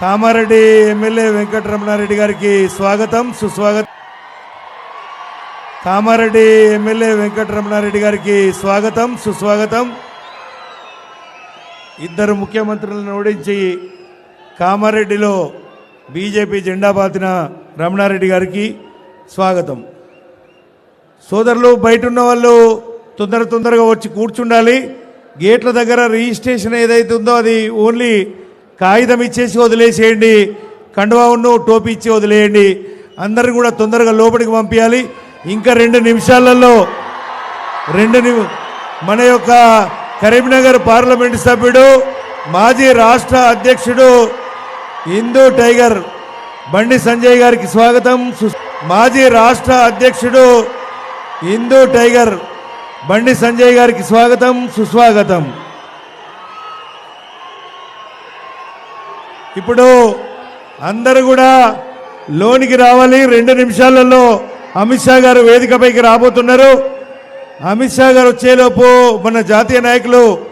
Kamareddy MLA Venkataramana Reddy గారికి స్వాగతం సుస్వాగతం. కామారెడ్డి ఎమ్మెల్యే వెంకటరమణారెడ్డి గారికి స్వాగతం సుస్వాగతం. ఇద్దరు ముఖ్యమంత్రులను ఓడించి కామారెడ్డిలో బీజేపీ జెండా పాతిన రమణారెడ్డి గారికి స్వాగతం. సోదరులు బయట ఉన్న వాళ్ళు తొందర తొందరగా వచ్చి కూర్చుండాలి. గేట్ల దగ్గర రిజిస్ట్రేషన్ ఏదైతే ఉందో అది ఓన్లీ కాగితం ఇచ్చేసి వదిలేసేయండి. కండువాను టోపీ ఇచ్చి వదిలేయండి. అందరిని కూడా తొందరగా లోపలికి పంపించాలి ఇంకా రెండు నిమిషాలలో రెండు ని మన యొక్క కరీంనగర్ పార్లమెంట్ సభ్యుడు మాజీ రాష్ట్ర అధ్యక్షుడు హిందూ టైగర్ బండి సంజయ్ గారికి స్వాగతం. మాజీ రాష్ట్ర అధ్యక్షుడు హిందూ టైగర్ బండి సంజయ్ గారికి స్వాగతం. సుస్వాగతం. ఇప్పుడు అందరూ కూడా లోనికి రావాలి. రెండు నిమిషాలలో అమిత్ షా గారు వేదికపైకి రాబోతున్నారు. అమిత్ షా గారు వచ్చేలోపు మన జాతీయ నాయకులు